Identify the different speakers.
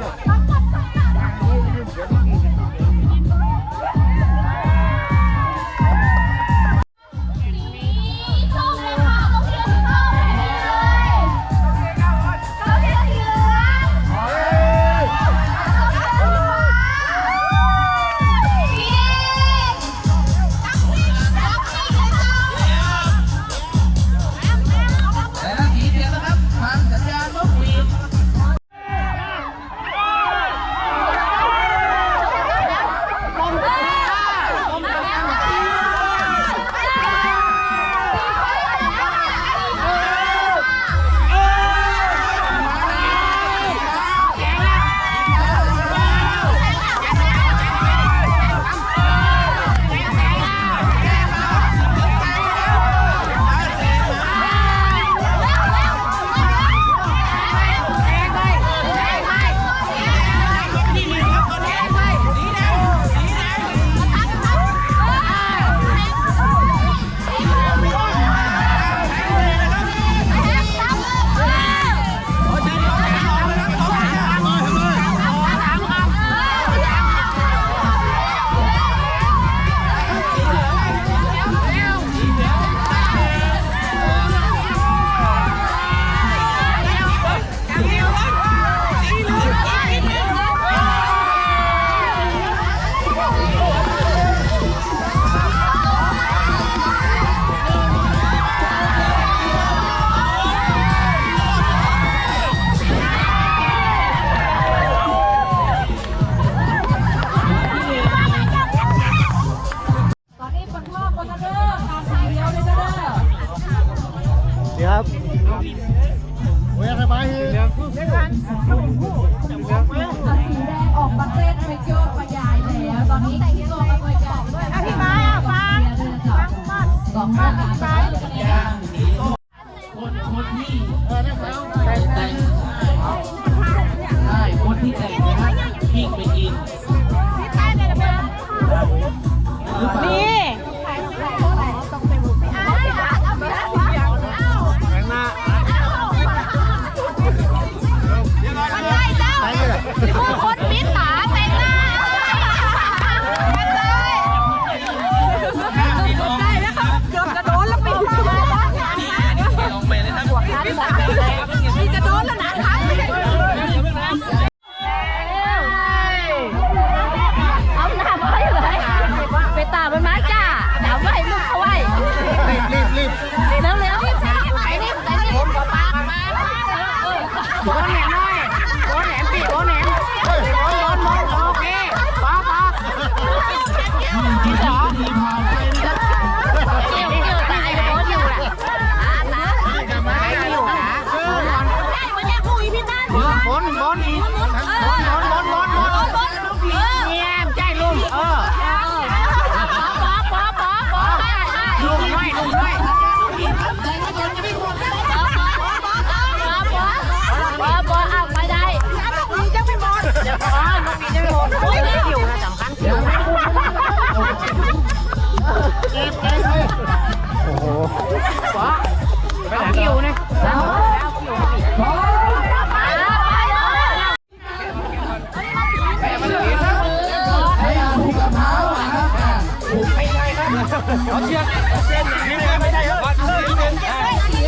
Speaker 1: Let's. ครับโอ้ยสบายดี บนบนบ
Speaker 2: นบนบนบนบนบนบนบน เขาเชือเส้นนี้ไม่ได้ครัเชือเส้